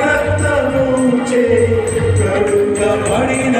రక్తముచే కడుగబడిన